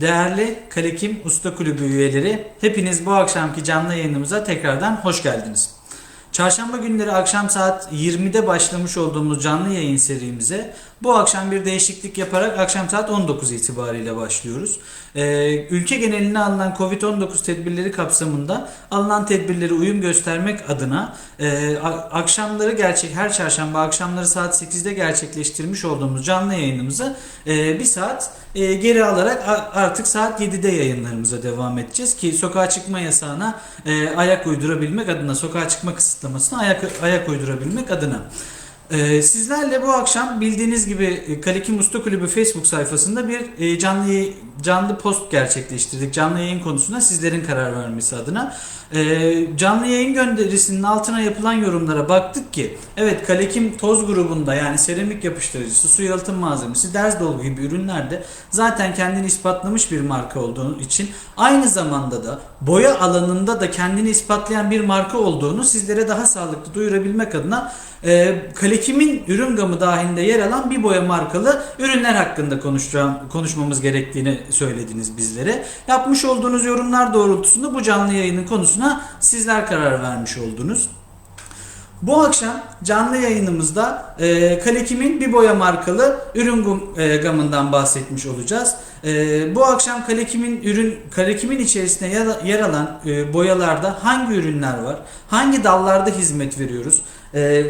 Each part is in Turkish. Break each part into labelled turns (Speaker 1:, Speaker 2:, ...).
Speaker 1: Değerli Kalekim Usta Kulübü üyeleri, hepiniz bu akşamki canlı yayınımıza tekrardan hoş geldiniz. Çarşamba günleri akşam saat 20'de başlamış olduğumuz canlı yayın serimize bu akşam bir değişiklik yaparak akşam saat 19 itibariyle başlıyoruz. Ee, ülke genelinde alınan Covid-19 tedbirleri kapsamında alınan tedbirleri uyum göstermek adına e, akşamları gerçek her çarşamba akşamları saat 8'de gerçekleştirmiş olduğumuz canlı yayınımızı e, bir saat e, geri alarak artık saat 7'de yayınlarımıza devam edeceğiz ki sokağa çıkma yasağına e, ayak uydurabilmek adına sokağa çıkma kısıtlamasına ayak ayak uydurabilmek adına. Ee, sizlerle bu akşam bildiğiniz gibi e, Kalekim Usta Kulübü Facebook sayfasında bir e, canlı canlı post gerçekleştirdik. Canlı yayın konusunda sizlerin karar vermesi adına. Ee, canlı yayın gönderisinin altına yapılan yorumlara baktık ki evet Kalekim toz grubunda yani seramik yapıştırıcısı, su yalıtım malzemesi, ders dolgu gibi ürünlerde zaten kendini ispatlamış bir marka olduğu için aynı zamanda da boya alanında da kendini ispatlayan bir marka olduğunu sizlere daha sağlıklı duyurabilmek adına e, Kalekim'in ürün gamı dahilinde yer alan bir boya markalı ürünler hakkında konuşmamız gerektiğini söylediniz bizlere. Yapmış olduğunuz yorumlar doğrultusunda bu canlı yayının konusuna sizler karar vermiş oldunuz. Bu akşam canlı yayınımızda e, Kalekim'in bir boya markalı ürün e, gamından bahsetmiş olacağız. E, bu akşam Kalekim'in ürün Kalekim'in içerisinde yer, yer alan e, boyalarda hangi ürünler var? Hangi dallarda hizmet veriyoruz? E,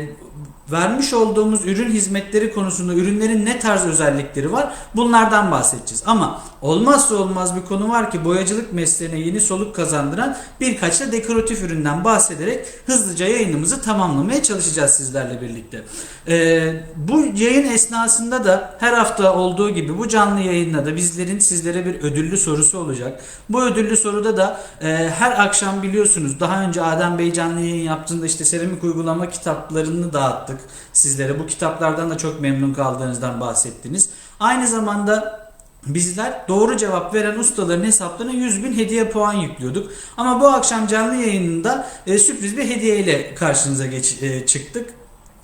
Speaker 1: vermiş olduğumuz ürün hizmetleri konusunda ürünlerin ne tarz özellikleri var? Bunlardan bahsedeceğiz. Ama olmazsa olmaz bir konu var ki boyacılık mesleğine yeni soluk kazandıran birkaç da dekoratif üründen bahsederek hızlıca yayınımızı tamamlamaya çalışacağız sizlerle birlikte. Ee, bu yayın esnasında da her hafta olduğu gibi bu canlı yayında da bizlerin sizlere bir ödüllü sorusu olacak. Bu ödüllü soruda da e, her akşam biliyorsunuz daha önce Adem Bey canlı yayın yaptığında işte seramik uygulama kitaplarını dağıttık sizlere. Bu kitaplardan da çok memnun kaldığınızdan bahsettiniz. Aynı zamanda Bizler doğru cevap veren ustaların hesaplarına 100 bin hediye puan yüklüyorduk. Ama bu akşam canlı yayınında e, sürpriz bir hediye ile karşınıza geç, e, çıktık.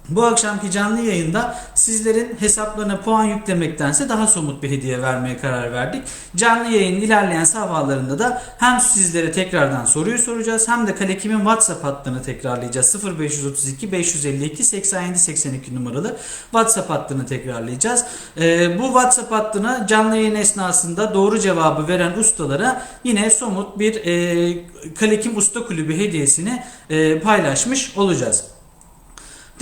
Speaker 1: Bu akşamki canlı yayında sizlerin hesaplarına puan yüklemektense daha somut bir hediye vermeye karar verdik. Canlı yayının ilerleyen safhalarında da hem sizlere tekrardan soruyu soracağız hem de Kalekim'in WhatsApp hattını tekrarlayacağız. 0532 552 87 82 numaralı WhatsApp hattını tekrarlayacağız. Ee, bu WhatsApp hattına canlı yayın esnasında doğru cevabı veren ustalara yine somut bir e, Kalekim Usta Kulübü hediyesini e, paylaşmış olacağız.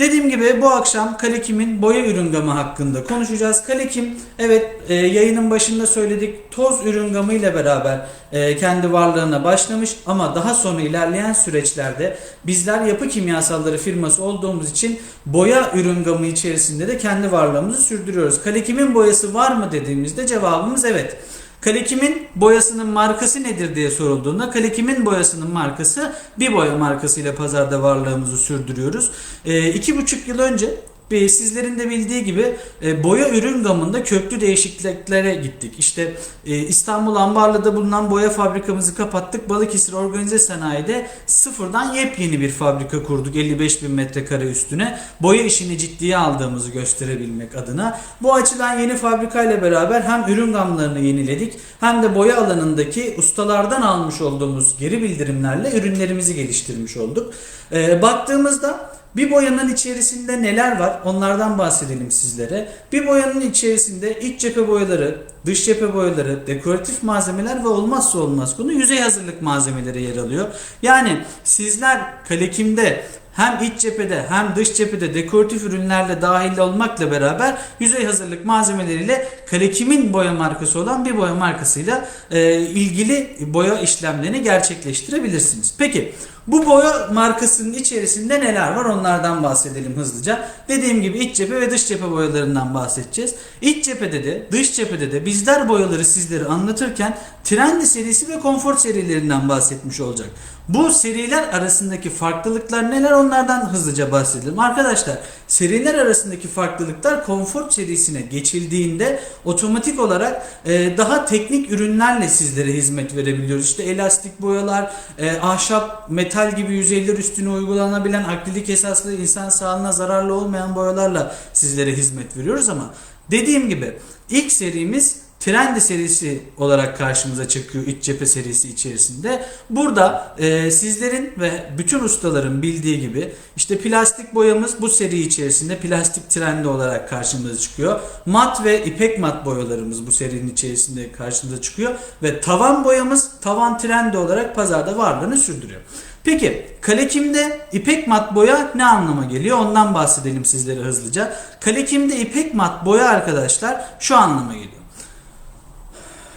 Speaker 1: Dediğim gibi bu akşam Kalekim'in boya ürün gamı hakkında konuşacağız. Kalekim evet e, yayının başında söyledik toz ürün gamı ile beraber e, kendi varlığına başlamış ama daha sonra ilerleyen süreçlerde bizler yapı kimyasalları firması olduğumuz için boya ürün gamı içerisinde de kendi varlığımızı sürdürüyoruz. Kalekim'in boyası var mı dediğimizde cevabımız evet. Kalekim'in boyasının markası nedir diye sorulduğunda Kalekim'in boyasının markası bir boya markasıyla pazarda varlığımızı sürdürüyoruz. E, iki buçuk yıl önce sizlerin de bildiği gibi e, boya ürün gamında köklü değişikliklere gittik. İşte e, İstanbul Ambarlı'da bulunan boya fabrikamızı kapattık. Balıkesir Organize Sanayi'de sıfırdan yepyeni bir fabrika kurduk 55 bin metrekare üstüne. Boya işini ciddiye aldığımızı gösterebilmek adına. Bu açıdan yeni fabrikayla beraber hem ürün gamlarını yeniledik hem de boya alanındaki ustalardan almış olduğumuz geri bildirimlerle ürünlerimizi geliştirmiş olduk. E, baktığımızda bir boyanın içerisinde neler var onlardan bahsedelim sizlere. Bir boyanın içerisinde iç cephe boyaları, dış cephe boyaları, dekoratif malzemeler ve olmazsa olmaz konu yüzey hazırlık malzemeleri yer alıyor. Yani sizler Kalekim'de hem iç cephede hem dış cephede dekoratif ürünlerle dahil olmakla beraber yüzey hazırlık malzemeleriyle Kalekim'in boya markası olan bir boya markasıyla e, ilgili boya işlemlerini gerçekleştirebilirsiniz. Peki bu boya markasının içerisinde neler var onlardan bahsedelim hızlıca. Dediğim gibi iç cephe ve dış cephe boyalarından bahsedeceğiz. İç cephede de dış cephede de bizler boyaları sizlere anlatırken Trendy serisi ve Comfort serilerinden bahsetmiş olacak. Bu seriler arasındaki farklılıklar neler onlardan hızlıca bahsedelim. Arkadaşlar seriler arasındaki farklılıklar Comfort serisine geçildiğinde otomatik olarak e, daha teknik ürünlerle sizlere hizmet verebiliyoruz. İşte elastik boyalar, e, ahşap, metal gibi yüzeyler üstüne uygulanabilen akrilik esaslı insan sağlığına zararlı olmayan boyalarla sizlere hizmet veriyoruz ama dediğim gibi ilk serimiz Trendi serisi olarak karşımıza çıkıyor iç cephe serisi içerisinde. Burada e, sizlerin ve bütün ustaların bildiği gibi işte plastik boyamız bu seri içerisinde plastik trendi olarak karşımıza çıkıyor. Mat ve ipek mat boyalarımız bu serinin içerisinde karşımıza çıkıyor ve tavan boyamız tavan trendi olarak pazarda varlığını sürdürüyor. Peki kalekimde ipek mat boya ne anlama geliyor? Ondan bahsedelim sizlere hızlıca. Kalekimde ipek mat boya arkadaşlar şu anlama geliyor.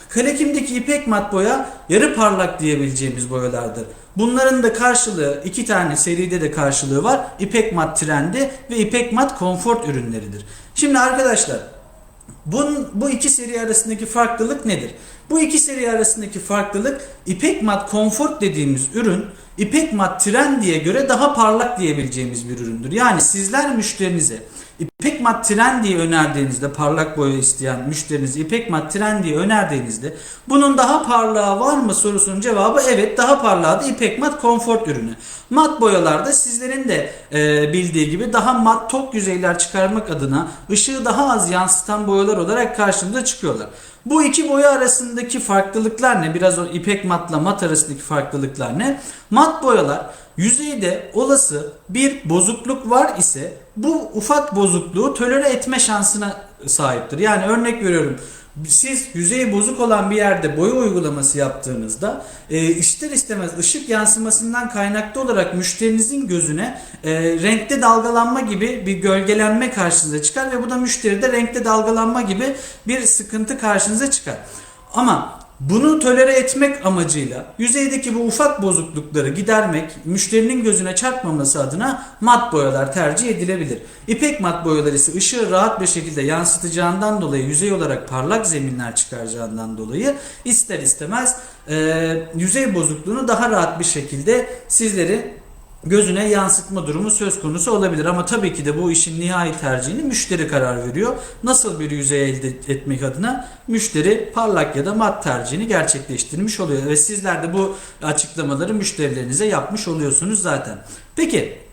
Speaker 1: Kalekimdeki ipek mat boya yarı parlak diyebileceğimiz boyalardır. Bunların da karşılığı iki tane seride de karşılığı var. İpek mat trendi ve ipek mat konfort ürünleridir. Şimdi arkadaşlar bunun, bu iki seri arasındaki farklılık nedir? Bu iki seri arasındaki farklılık ipek mat konfort dediğimiz ürün ipek mat trendiye göre daha parlak diyebileceğimiz bir üründür. Yani sizler müşterinize İpek mat trendiyi önerdiğinizde parlak boya isteyen müşterinize İpek mat trendiyi önerdiğinizde bunun daha parlağı var mı sorusunun cevabı evet daha parlağı da İpek mat konfort ürünü. Mat boyalarda sizlerin de e, bildiği gibi daha mat tok yüzeyler çıkarmak adına ışığı daha az yansıtan boyalar olarak karşımıza çıkıyorlar. Bu iki boya arasındaki farklılıklar ne? Biraz o ipek matla mat arasındaki farklılıklar ne? Mat boyalar yüzeyde olası bir bozukluk var ise bu ufak bozukluğu tolere etme şansına sahiptir. Yani örnek veriyorum siz yüzeyi bozuk olan bir yerde boya uygulaması yaptığınızda e, ister istemez ışık yansımasından kaynaklı olarak müşterinizin gözüne e, renkte dalgalanma gibi bir gölgelenme karşınıza çıkar ve bu da müşteride renkte dalgalanma gibi bir sıkıntı karşınıza çıkar. Ama bunu tolere etmek amacıyla yüzeydeki bu ufak bozuklukları gidermek, müşterinin gözüne çarpmaması adına mat boyalar tercih edilebilir. İpek mat boyalar ise ışığı rahat bir şekilde yansıtacağından dolayı yüzey olarak parlak zeminler çıkaracağından dolayı ister istemez e, yüzey bozukluğunu daha rahat bir şekilde sizleri gözüne yansıtma durumu söz konusu olabilir. Ama tabii ki de bu işin nihai tercihini müşteri karar veriyor. Nasıl bir yüzey elde etmek adına müşteri parlak ya da mat tercihini gerçekleştirmiş oluyor. Ve sizler de bu açıklamaları müşterilerinize yapmış oluyorsunuz zaten. Peki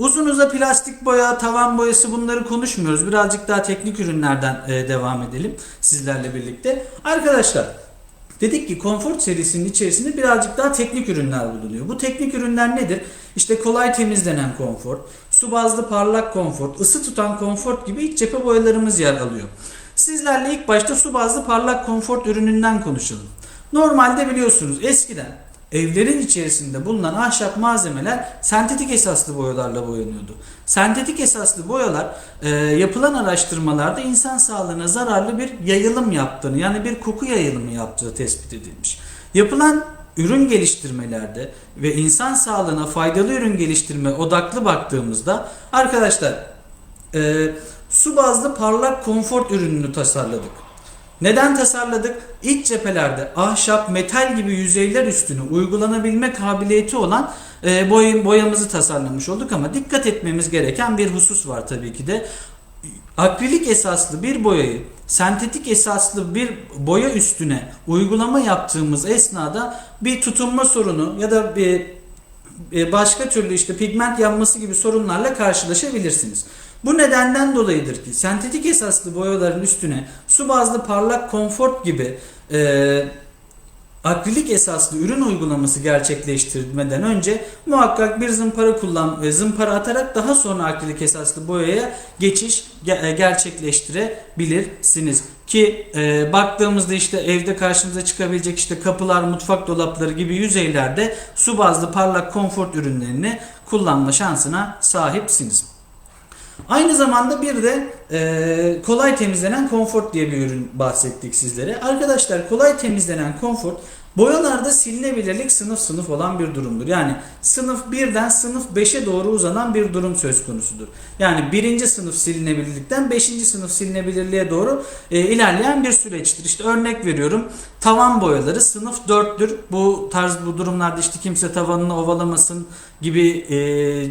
Speaker 1: Uzun uza plastik boya, tavan boyası bunları konuşmuyoruz. Birazcık daha teknik ürünlerden e, devam edelim sizlerle birlikte. Arkadaşlar Dedik ki Comfort serisinin içerisinde birazcık daha teknik ürünler bulunuyor. Bu teknik ürünler nedir? İşte kolay temizlenen konfor, su bazlı parlak konfor, ısı tutan konfor gibi iç cephe boyalarımız yer alıyor. Sizlerle ilk başta su bazlı parlak konfor ürününden konuşalım. Normalde biliyorsunuz eskiden evlerin içerisinde bulunan ahşap malzemeler sentetik esaslı boyalarla boyanıyordu. Sentetik esaslı boyalar e, yapılan araştırmalarda insan sağlığına zararlı bir yayılım yaptığını yani bir koku yayılımı yaptığı tespit edilmiş. Yapılan ürün geliştirmelerde ve insan sağlığına faydalı ürün geliştirme odaklı baktığımızda arkadaşlar e, su bazlı parlak konfor ürününü tasarladık. Neden tasarladık? İç cephelerde ahşap, metal gibi yüzeyler üstüne uygulanabilme kabiliyeti olan e, boy, boyamızı tasarlamış olduk ama dikkat etmemiz gereken bir husus var tabii ki de. Akrilik esaslı bir boyayı sentetik esaslı bir boya üstüne uygulama yaptığımız esnada bir tutunma sorunu ya da bir başka türlü işte pigment yanması gibi sorunlarla karşılaşabilirsiniz. Bu nedenden dolayıdır ki sentetik esaslı boyaların üstüne su bazlı parlak konfort gibi e, akrilik esaslı ürün uygulaması gerçekleştirmeden önce muhakkak bir zımpara kullan ve zımpara atarak daha sonra akrilik esaslı boyaya geçiş e, gerçekleştirebilirsiniz. Ki e, baktığımızda işte evde karşımıza çıkabilecek işte kapılar, mutfak dolapları gibi yüzeylerde su bazlı parlak konfor ürünlerini kullanma şansına sahipsiniz. Aynı zamanda bir de e, kolay temizlenen konfort diye bir ürün bahsettik sizlere. Arkadaşlar kolay temizlenen konfort boyalarda silinebilirlik sınıf sınıf olan bir durumdur. Yani sınıf 1'den sınıf 5'e doğru uzanan bir durum söz konusudur. Yani birinci sınıf silinebilirlikten 5. sınıf silinebilirliğe doğru e, ilerleyen bir süreçtir. İşte örnek veriyorum tavan boyaları sınıf 4'tür. Bu tarz bu durumlarda işte kimse tavanını ovalamasın gibi e,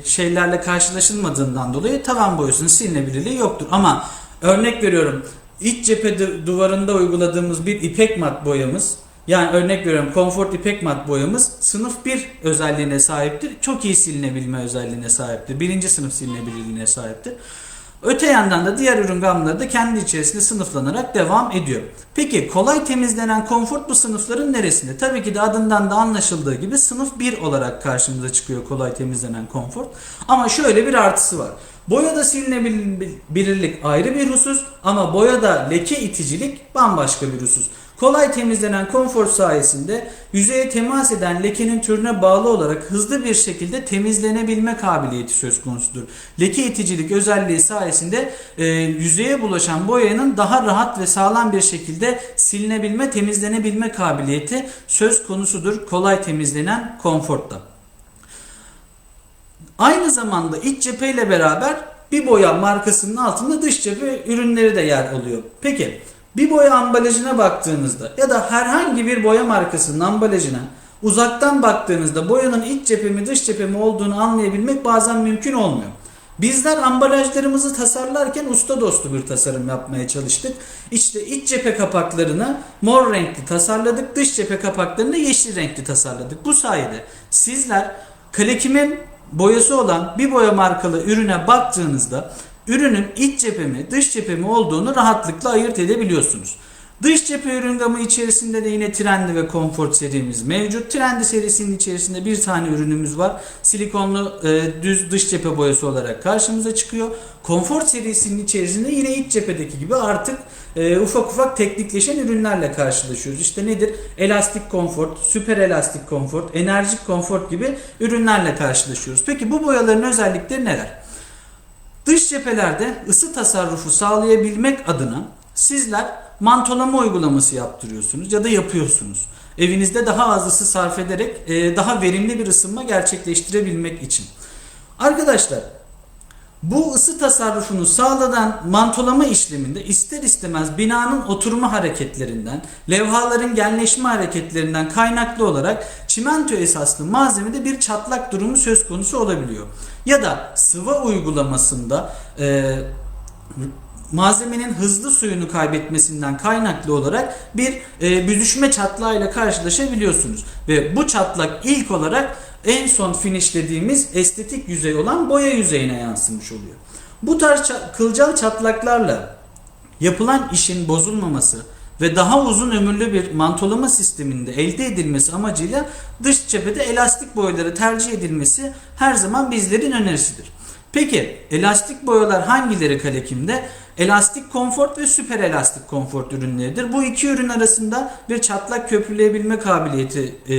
Speaker 1: şeylerle karşılaşılmadığından dolayı tavan boyasının silinebilirliği yoktur. Ama örnek veriyorum iç cephe duvarında uyguladığımız bir ipek mat boyamız yani örnek veriyorum Comfort ipek mat boyamız sınıf 1 özelliğine sahiptir. Çok iyi silinebilme özelliğine sahiptir. Birinci sınıf silinebilirliğine sahiptir. Öte yandan da diğer ürün gamları da kendi içerisinde sınıflanarak devam ediyor. Peki kolay temizlenen konfort bu sınıfların neresinde? Tabii ki de adından da anlaşıldığı gibi sınıf 1 olarak karşımıza çıkıyor kolay temizlenen konfort. Ama şöyle bir artısı var. Boyada silinebilirlik ayrı bir husus ama boyada leke iticilik bambaşka bir husus. Kolay temizlenen konfor sayesinde yüzeye temas eden lekenin türüne bağlı olarak hızlı bir şekilde temizlenebilme kabiliyeti söz konusudur. Leke iticilik özelliği sayesinde e, yüzeye bulaşan boyanın daha rahat ve sağlam bir şekilde silinebilme, temizlenebilme kabiliyeti söz konusudur kolay temizlenen konfortta. Aynı zamanda iç cepheyle beraber bir boya markasının altında dış cephe ürünleri de yer alıyor. Peki bir boya ambalajına baktığınızda ya da herhangi bir boya markasının ambalajına uzaktan baktığınızda boyanın iç cephe mi dış cephe mi olduğunu anlayabilmek bazen mümkün olmuyor. Bizler ambalajlarımızı tasarlarken usta dostu bir tasarım yapmaya çalıştık. İşte iç cephe kapaklarını mor renkli tasarladık, dış cephe kapaklarını yeşil renkli tasarladık. Bu sayede sizler kalekimin boyası olan bir boya markalı ürüne baktığınızda ürünün iç cephe mi dış cephe mi olduğunu rahatlıkla ayırt edebiliyorsunuz. Dış cephe ürün gamı içerisinde de yine Trendy ve Comfort serimiz mevcut. Trendy serisinin içerisinde bir tane ürünümüz var. Silikonlu e, düz dış cephe boyası olarak karşımıza çıkıyor. Comfort serisinin içerisinde yine iç cephedeki gibi artık e, ufak ufak teknikleşen ürünlerle karşılaşıyoruz. İşte nedir? Elastik konfort, süper elastik konfort, enerjik konfort gibi ürünlerle karşılaşıyoruz. Peki bu boyaların özellikleri neler? Dış cephelerde ısı tasarrufu sağlayabilmek adına sizler mantolama uygulaması yaptırıyorsunuz ya da yapıyorsunuz. Evinizde daha az ısı sarf ederek daha verimli bir ısınma gerçekleştirebilmek için. Arkadaşlar bu ısı tasarrufunu sağlanan mantolama işleminde ister istemez binanın oturma hareketlerinden, levhaların genleşme hareketlerinden kaynaklı olarak çimento esaslı malzemede bir çatlak durumu söz konusu olabiliyor. Ya da sıva uygulamasında e, malzemenin hızlı suyunu kaybetmesinden kaynaklı olarak bir e, büzüşme çatlağıyla karşılaşabiliyorsunuz. Ve bu çatlak ilk olarak en son finishlediğimiz estetik yüzey olan boya yüzeyine yansımış oluyor. Bu tarz kılcal çatlaklarla yapılan işin bozulmaması ve daha uzun ömürlü bir mantolama sisteminde elde edilmesi amacıyla dış cephede elastik boyaları tercih edilmesi her zaman bizlerin önerisidir. Peki elastik boyalar hangileri Kalekim'de? Elastik konfort ve süper elastik konfort ürünleridir. Bu iki ürün arasında bir çatlak köprüleyebilme kabiliyeti e,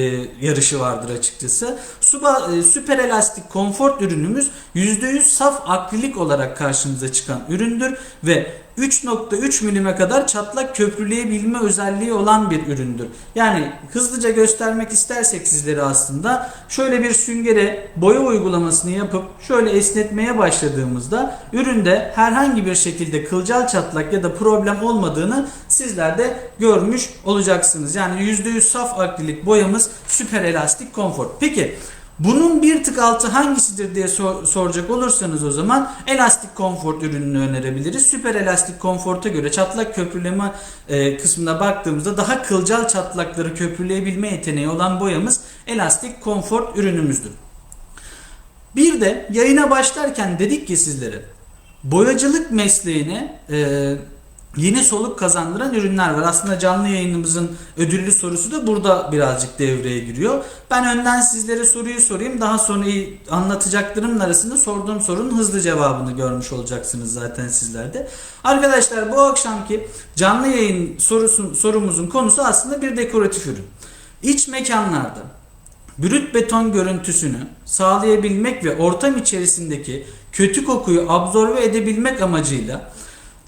Speaker 1: yarışı vardır açıkçası. Suba, e, süper elastik konfort ürünümüz %100 saf akrilik olarak karşımıza çıkan üründür ve 3.3 milime kadar çatlak köprüleyebilme özelliği olan bir üründür. Yani hızlıca göstermek istersek sizlere aslında şöyle bir süngere boya uygulamasını yapıp şöyle esnetmeye başladığımızda üründe herhangi bir şekilde kılcal çatlak ya da problem olmadığını sizler de görmüş olacaksınız. Yani %100 saf akrilik boyamız süper elastik konfor. Peki bunun bir tık altı hangisidir diye sor- soracak olursanız o zaman elastik konfort ürününü önerebiliriz. Süper elastik konforta göre çatlak köprüleme e, kısmına baktığımızda daha kılcal çatlakları köprüleyebilme yeteneği olan boyamız elastik konfort ürünümüzdür. Bir de yayına başlarken dedik ki sizlere boyacılık mesleğine e, yeni soluk kazandıran ürünler var. Aslında canlı yayınımızın ödüllü sorusu da burada birazcık devreye giriyor. Ben önden sizlere soruyu sorayım. Daha sonra anlatacaklarımın arasında sorduğum sorunun hızlı cevabını görmüş olacaksınız zaten sizler de. Arkadaşlar bu akşamki canlı yayın sorusu, sorumuzun konusu aslında bir dekoratif ürün. İç mekanlarda brüt beton görüntüsünü sağlayabilmek ve ortam içerisindeki kötü kokuyu absorbe edebilmek amacıyla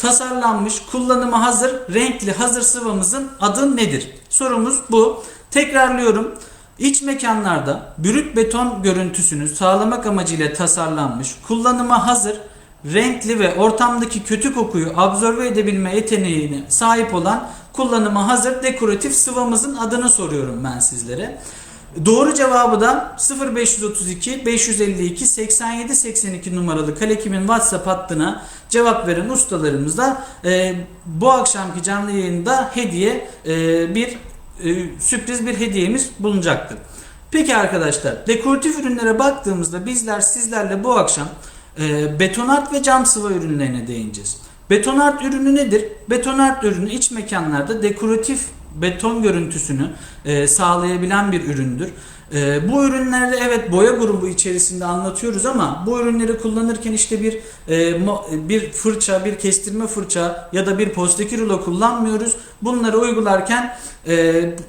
Speaker 1: tasarlanmış, kullanıma hazır, renkli hazır sıvamızın adı nedir? Sorumuz bu. Tekrarlıyorum. İç mekanlarda brüt beton görüntüsünü sağlamak amacıyla tasarlanmış, kullanıma hazır, renkli ve ortamdaki kötü kokuyu absorbe edebilme yeteneğine sahip olan kullanıma hazır dekoratif sıvamızın adını soruyorum ben sizlere. Doğru cevabı da 0532 552 87 82 numaralı Kalekim'in WhatsApp hattına cevap veren ustalarımızda e, bu akşamki canlı yayında hediye e, bir e, sürpriz bir hediyemiz bulunacaktır. Peki arkadaşlar dekoratif ürünlere baktığımızda bizler sizlerle bu akşam e, betonart ve cam sıva ürünlerine değineceğiz. Betonart ürünü nedir? Betonart ürünü iç mekanlarda dekoratif beton görüntüsünü e, sağlayabilen bir üründür. E, bu ürünlerde evet boya grubu içerisinde anlatıyoruz ama bu ürünleri kullanırken işte bir e, bir fırça, bir kestirme fırça ya da bir postaki rulo kullanmıyoruz. Bunları uygularken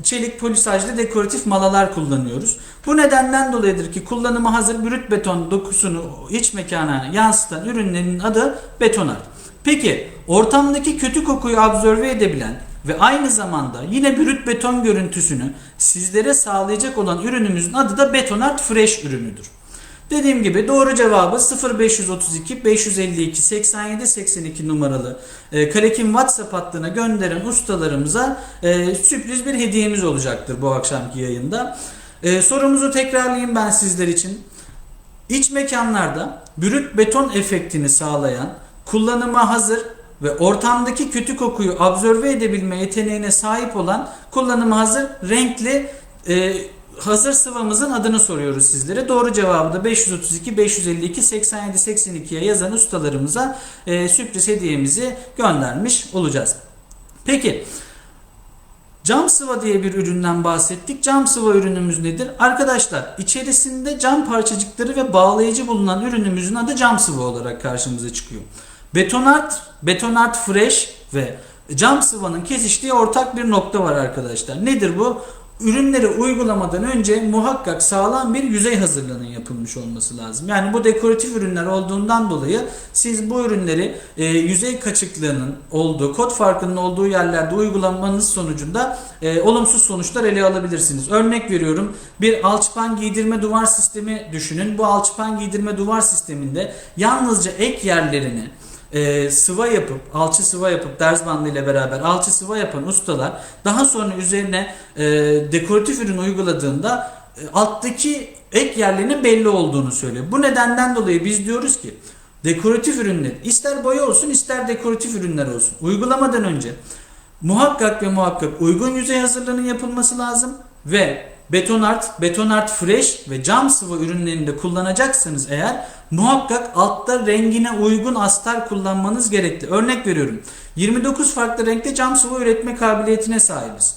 Speaker 1: çelik polisajlı dekoratif malalar kullanıyoruz. Bu nedenden dolayıdır ki kullanımı hazır brüt beton dokusunu iç mekana yansıtan ürünlerin adı betonart. Peki ortamdaki kötü kokuyu absorbe edebilen ve aynı zamanda yine brüt beton görüntüsünü sizlere sağlayacak olan ürünümüzün adı da Betonart Fresh ürünüdür. Dediğim gibi doğru cevabı 0532 552 87 82 numaralı e, Karekim WhatsApp hattına gönderen ustalarımıza e, sürpriz bir hediyemiz olacaktır bu akşamki yayında. E, sorumuzu tekrarlayayım ben sizler için. İç mekanlarda brüt beton efektini sağlayan, kullanıma hazır ve ortamdaki kötü kokuyu absorbe edebilme yeteneğine sahip olan kullanıma hazır renkli e, hazır sıvamızın adını soruyoruz sizlere. Doğru cevabı da 532 552 87 82'ye yazan ustalarımıza e, sürpriz hediyemizi göndermiş olacağız. Peki Cam sıva diye bir üründen bahsettik. Cam sıva ürünümüz nedir? Arkadaşlar içerisinde cam parçacıkları ve bağlayıcı bulunan ürünümüzün adı cam sıva olarak karşımıza çıkıyor. Betonart, Betonart Fresh ve cam sıvanın kesiştiği ortak bir nokta var arkadaşlar. Nedir bu? Ürünleri uygulamadan önce muhakkak sağlam bir yüzey hazırlığının yapılmış olması lazım. Yani bu dekoratif ürünler olduğundan dolayı siz bu ürünleri e, yüzey kaçıklığının olduğu, kod farkının olduğu yerlerde uygulamanız sonucunda e, olumsuz sonuçlar ele alabilirsiniz. Örnek veriyorum bir alçıpan giydirme duvar sistemi düşünün. Bu alçıpan giydirme duvar sisteminde yalnızca ek yerlerini e, sıva yapıp, alçı sıva yapıp ders bandı ile beraber alçı sıva yapan ustalar daha sonra üzerine e, dekoratif ürün uyguladığında e, alttaki ek yerlerinin belli olduğunu söylüyor. Bu nedenden dolayı biz diyoruz ki dekoratif ürünler ister boya olsun ister dekoratif ürünler olsun uygulamadan önce muhakkak ve muhakkak uygun yüzey hazırlığının yapılması lazım ve betonart, betonart fresh ve cam sıvı ürünlerinde kullanacaksanız eğer muhakkak altta rengine uygun astar kullanmanız gerekli. Örnek veriyorum 29 farklı renkte cam sıvı üretme kabiliyetine sahibiz.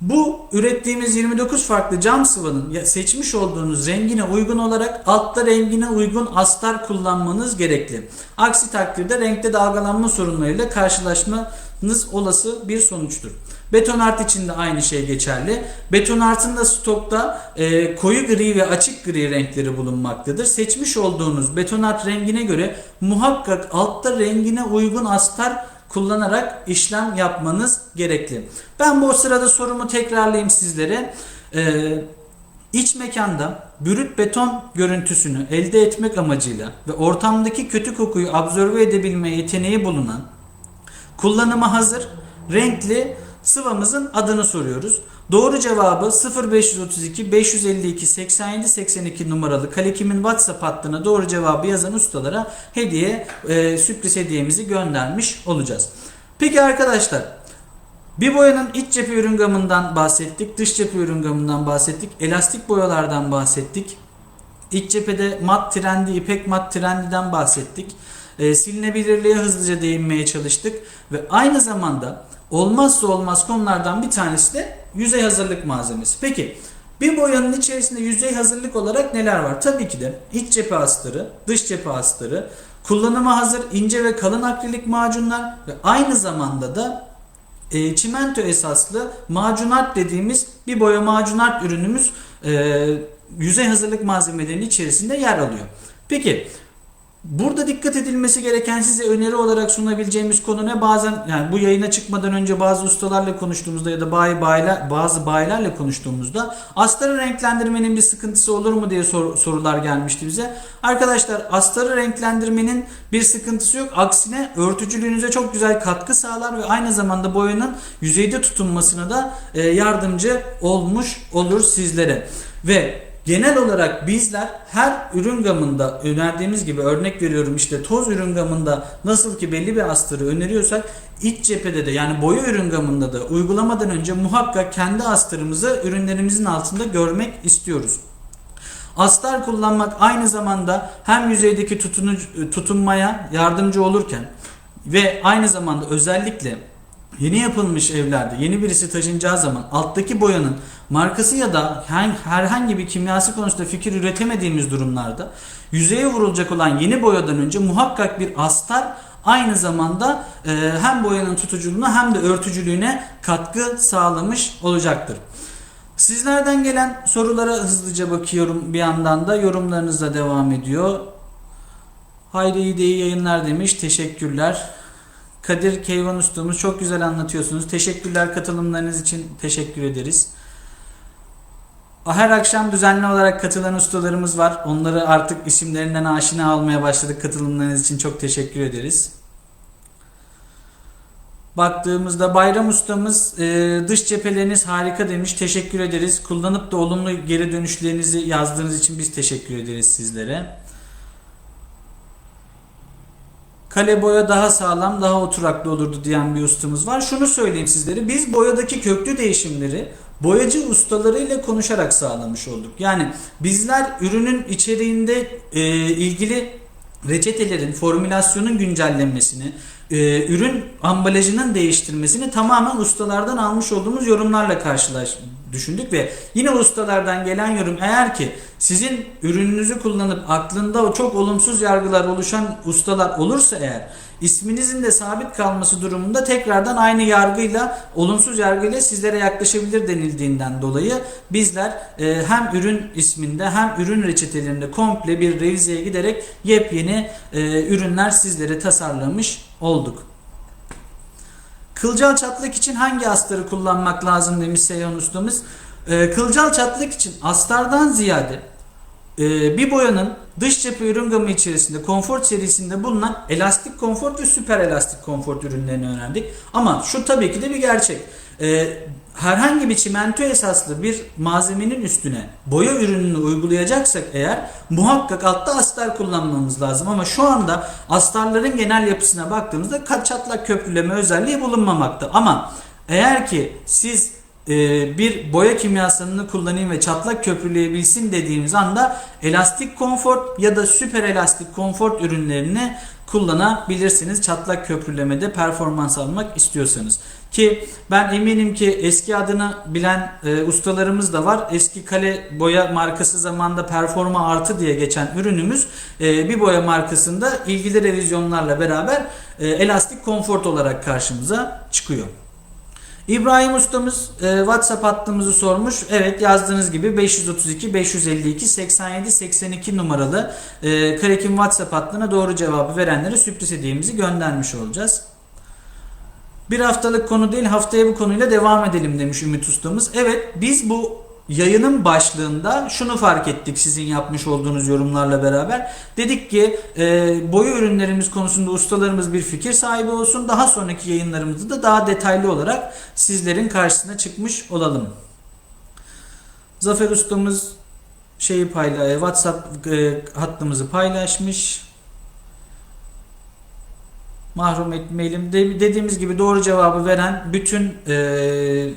Speaker 1: Bu ürettiğimiz 29 farklı cam sıvının seçmiş olduğunuz rengine uygun olarak altta rengine uygun astar kullanmanız gerekli. Aksi takdirde renkte dalgalanma sorunlarıyla karşılaşmanız olası bir sonuçtur. Betonart için de aynı şey geçerli. Betonartın da stokta e, koyu gri ve açık gri renkleri bulunmaktadır. Seçmiş olduğunuz betonart rengine göre muhakkak altta rengine uygun astar kullanarak işlem yapmanız gerekli. Ben bu sırada sorumu tekrarlayayım sizlere. Ee, iç mekanda brüt beton görüntüsünü elde etmek amacıyla ve ortamdaki kötü kokuyu absorbe edebilme yeteneği bulunan kullanıma hazır renkli sıvamızın adını soruyoruz. Doğru cevabı 0532 552 87 82 numaralı Kalekim'in WhatsApp hattına doğru cevabı yazan ustalara hediye e, sürpriz hediyemizi göndermiş olacağız. Peki arkadaşlar bir boyanın iç cephe ürün gamından bahsettik, dış cephe ürün gamından bahsettik, elastik boyalardan bahsettik. İç cephede mat trendi, ipek mat trendiden bahsettik. E, silinebilirliğe hızlıca değinmeye çalıştık ve aynı zamanda olmazsa olmaz konulardan bir tanesi de yüzey hazırlık malzemesi. Peki bir boyanın içerisinde yüzey hazırlık olarak neler var? Tabii ki de iç cephe astarı, dış cephe astarı, kullanıma hazır ince ve kalın akrilik macunlar ve aynı zamanda da e, çimento esaslı macunart dediğimiz bir boya macunart ürünümüz e, yüzey hazırlık malzemelerinin içerisinde yer alıyor. Peki Burada dikkat edilmesi gereken size öneri olarak sunabileceğimiz konu ne? Bazen yani bu yayına çıkmadan önce bazı ustalarla konuştuğumuzda ya da bayi bayiler, bazı bayilerle konuştuğumuzda astarı renklendirmenin bir sıkıntısı olur mu diye sor- sorular gelmişti bize. Arkadaşlar astarı renklendirmenin bir sıkıntısı yok. Aksine örtücülüğünüze çok güzel katkı sağlar ve aynı zamanda boyanın yüzeyde tutunmasına da e, yardımcı olmuş olur sizlere. Ve Genel olarak bizler her ürün gamında önerdiğimiz gibi örnek veriyorum işte toz ürün gamında nasıl ki belli bir astarı öneriyorsak iç cephede de yani boya ürün gamında da uygulamadan önce muhakkak kendi astarımızı ürünlerimizin altında görmek istiyoruz. Astar kullanmak aynı zamanda hem yüzeydeki tutunu, tutunmaya yardımcı olurken ve aynı zamanda özellikle yeni yapılmış evlerde yeni birisi taşınacağı zaman alttaki boyanın markası ya da herhangi bir kimyası konusunda fikir üretemediğimiz durumlarda yüzeye vurulacak olan yeni boyadan önce muhakkak bir astar aynı zamanda e, hem boyanın tutuculuğuna hem de örtücülüğüne katkı sağlamış olacaktır. Sizlerden gelen sorulara hızlıca bakıyorum bir yandan da yorumlarınız da devam ediyor. Haydi iyi de iyi yayınlar demiş. Teşekkürler. Kadir Keyvan ustamız çok güzel anlatıyorsunuz. Teşekkürler katılımlarınız için teşekkür ederiz. Her akşam düzenli olarak katılan ustalarımız var. Onları artık isimlerinden aşina almaya başladık. Katılımlarınız için çok teşekkür ederiz. Baktığımızda Bayram ustamız e, dış cepheleriniz harika demiş. Teşekkür ederiz. Kullanıp da olumlu geri dönüşlerinizi yazdığınız için biz teşekkür ederiz sizlere. Kale boya daha sağlam, daha oturaklı olurdu diyen bir ustamız var. Şunu söyleyeyim sizlere. Biz boyadaki köklü değişimleri boyacı ustalarıyla konuşarak sağlamış olduk. Yani bizler ürünün içeriğinde e, ilgili reçetelerin, formülasyonun güncellenmesini, e, ürün ambalajının değiştirmesini tamamen ustalardan almış olduğumuz yorumlarla karşılaş düşündük ve yine ustalardan gelen yorum eğer ki sizin ürününüzü kullanıp aklında o çok olumsuz yargılar oluşan ustalar olursa eğer isminizin de sabit kalması durumunda tekrardan aynı yargıyla olumsuz yargıyla sizlere yaklaşabilir denildiğinden dolayı bizler e, hem ürün isminde hem ürün reçetelerinde komple bir revizeye giderek yepyeni e, ürünler sizlere tasarlamış olduk. Kılcal çatlak için hangi astarı kullanmak lazım demiş Seyhan ustamız. E, kılcal çatlak için astardan ziyade e, bir boyanın dış cephe ürün gamı içerisinde konfort serisinde bulunan elastik konfort ve süper elastik konfort ürünlerini önerdik. Ama şu tabii ki de bir gerçek. E, herhangi bir çimento esaslı bir malzemenin üstüne boya ürününü uygulayacaksak eğer muhakkak altta astar kullanmamız lazım. Ama şu anda astarların genel yapısına baktığımızda kat çatlak köprüleme özelliği bulunmamakta. Ama eğer ki siz e, bir boya kimyasalını kullanayım ve çatlak köprüleyebilsin dediğimiz anda elastik konfort ya da süper elastik konfort ürünlerini kullanabilirsiniz. Çatlak köprülemede performans almak istiyorsanız. Ki ben eminim ki eski adını bilen e, ustalarımız da var. Eski kale boya markası zamanda performa artı diye geçen ürünümüz e, bir boya markasında ilgili revizyonlarla beraber e, elastik konfort olarak karşımıza çıkıyor. İbrahim ustamız e, WhatsApp hattımızı sormuş. Evet yazdığınız gibi 532 552 87 82 numaralı e, Karekim WhatsApp hattına doğru cevabı verenlere sürpriz hediyemizi göndermiş olacağız. Bir haftalık konu değil haftaya bu konuyla devam edelim demiş Ümit ustamız. Evet biz bu yayının başlığında şunu fark ettik sizin yapmış olduğunuz yorumlarla beraber. Dedik ki e, boya ürünlerimiz konusunda ustalarımız bir fikir sahibi olsun. Daha sonraki yayınlarımızda da daha detaylı olarak sizlerin karşısına çıkmış olalım. Zafer ustamız şeyi payla e, WhatsApp e, hattımızı paylaşmış. Mahrum etmeyelim. De, dediğimiz gibi doğru cevabı veren bütün e,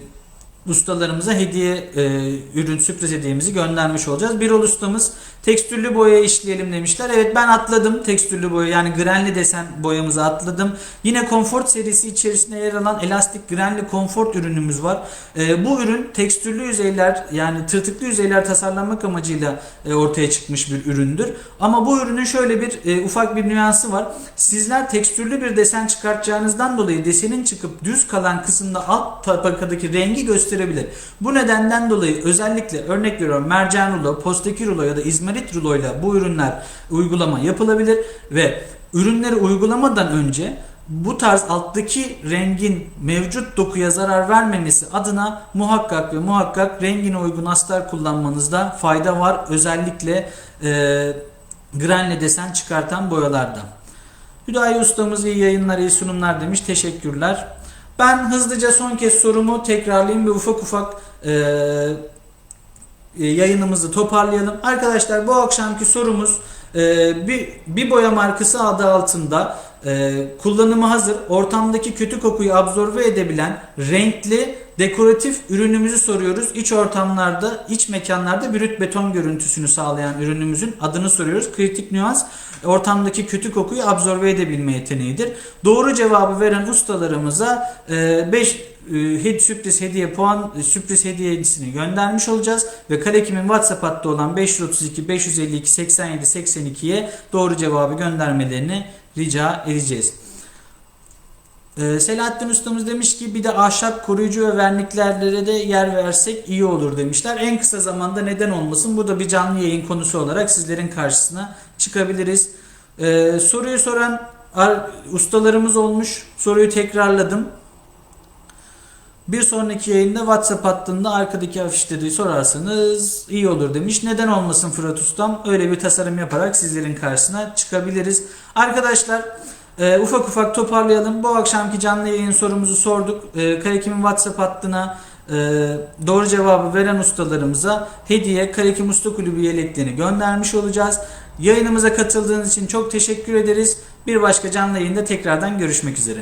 Speaker 1: ustalarımıza hediye e, ürün sürpriz hediyemizi göndermiş olacağız. Bir ustamız tekstürlü boya işleyelim demişler. Evet ben atladım tekstürlü boya yani grenli desen boyamızı atladım. Yine Comfort serisi içerisinde yer alan elastik grenli Comfort ürünümüz var. E, bu ürün tekstürlü yüzeyler yani tırtıklı yüzeyler tasarlanmak amacıyla e, ortaya çıkmış bir üründür. Ama bu ürünün şöyle bir e, ufak bir nüansı var. Sizler tekstürlü bir desen çıkartacağınızdan dolayı desenin çıkıp düz kalan kısımda alt tabakadaki rengi gösterebilir. Bu nedenden dolayı özellikle örnek veriyorum mercan rulo, postaki rulo ya da izmarit rulo ile bu ürünler uygulama yapılabilir ve ürünleri uygulamadan önce bu tarz alttaki rengin mevcut dokuya zarar vermemesi adına muhakkak ve muhakkak rengine uygun astar kullanmanızda fayda var. Özellikle e, granle desen çıkartan boyalarda. Hüdayi ustamız iyi yayınlar, iyi sunumlar demiş. Teşekkürler. Ben hızlıca son kez sorumu tekrarlayayım ve ufak ufak e, yayınımızı toparlayalım. Arkadaşlar bu akşamki sorumuz e, bir, bir boya markası adı altında e, kullanımı hazır, ortamdaki kötü kokuyu absorbe edebilen renkli dekoratif ürünümüzü soruyoruz. İç ortamlarda, iç mekanlarda brüt beton görüntüsünü sağlayan ürünümüzün adını soruyoruz. Kritik nüans ortamdaki kötü kokuyu absorbe edebilme yeteneğidir. Doğru cevabı veren ustalarımıza 5 sürpriz hediye puan e, sürpriz hediyesini göndermiş olacağız ve Kalekim'in WhatsApp hattı olan 532 552 87 82'ye doğru cevabı göndermelerini rica edeceğiz. Ee, Selahattin ustamız demiş ki bir de ahşap koruyucu ve verniklerlere de yer versek iyi olur demişler. En kısa zamanda neden olmasın bu da bir canlı yayın konusu olarak sizlerin karşısına çıkabiliriz. Ee, soruyu soran ar- ustalarımız olmuş. Soruyu tekrarladım. Bir sonraki yayında WhatsApp hattında arkadaki afişleri sorarsanız iyi olur demiş. Neden olmasın Fırat Ustam? Öyle bir tasarım yaparak sizlerin karşısına çıkabiliriz. Arkadaşlar e, ufak ufak toparlayalım. Bu akşamki canlı yayın sorumuzu sorduk. E, Karekim'in WhatsApp hattına e, doğru cevabı veren ustalarımıza hediye Karekim Usta Kulübü yeleklerini göndermiş olacağız. Yayınımıza katıldığınız için çok teşekkür ederiz. Bir başka canlı yayında tekrardan görüşmek üzere.